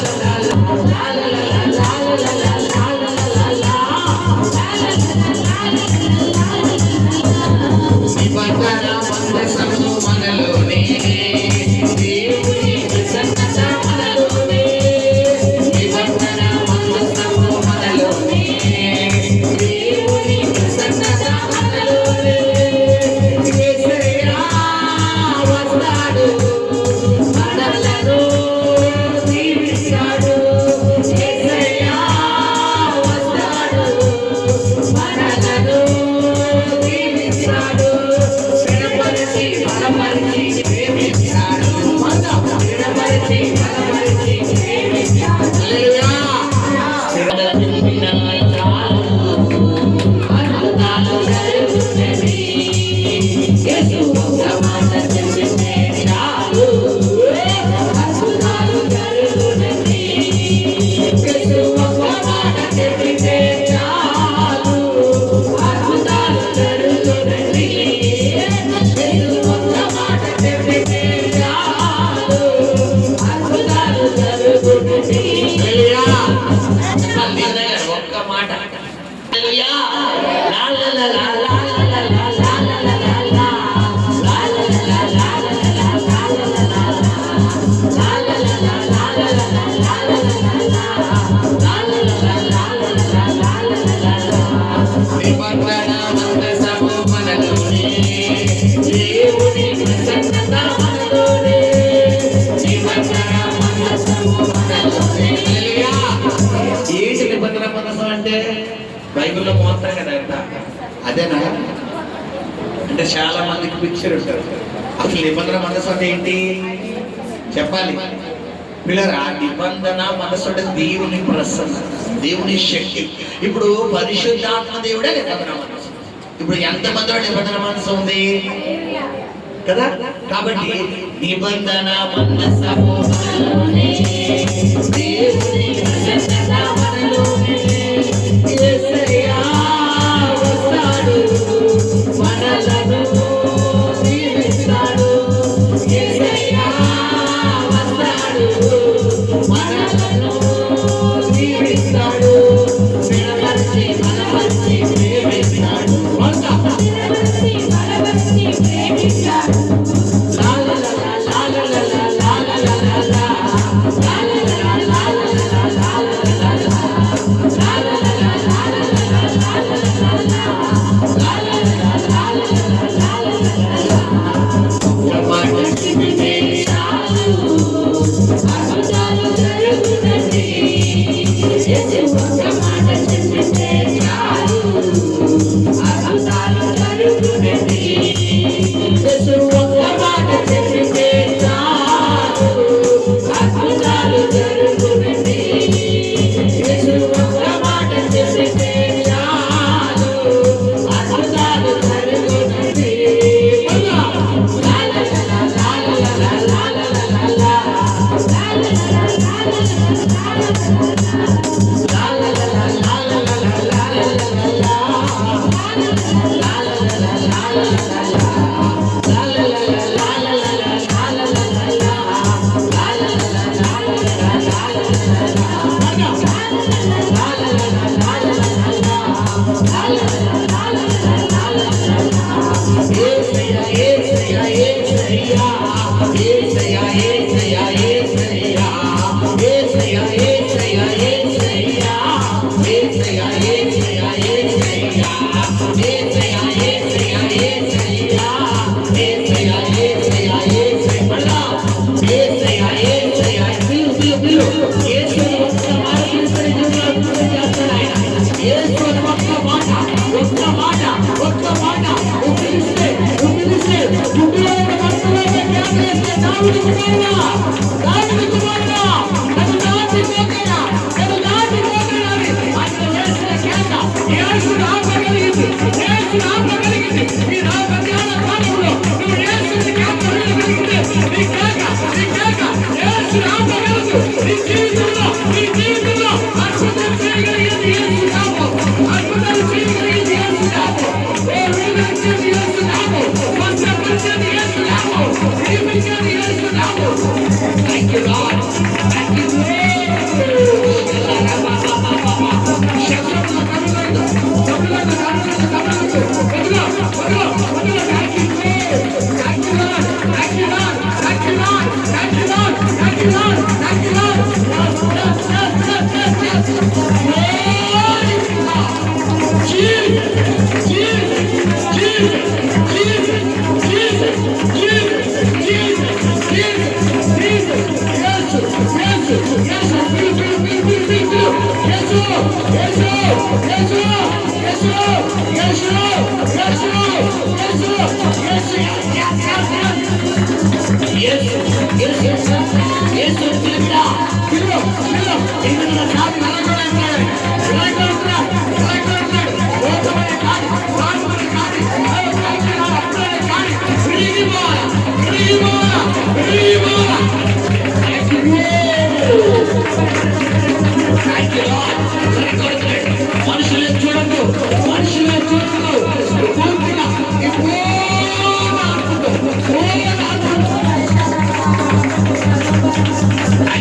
Deus. బైబుల్లో మోస్తారు కదా ఎంత? అదేనా? అంటే చాలా మందికి పిక్చర్ ఉంటారు. అసలు నిబంధన మనసు అంటే ఏంటి? చెప్పాలి. పిల్లలు ఆ నిబంధన మనసు అంటే దేవుని ప్రసన్న దేవుని శక్తి. ఇప్పుడు పరిశుద్ధాత్మ దేవుడే నిబంధన మనసు. ఇప్పుడు ఎంతమందిలో నిబంధన మనసు ఉంది? కదా? కాబట్టి నిబంధన మనసు la la la la la A 大仏天で大仏天 Thank you.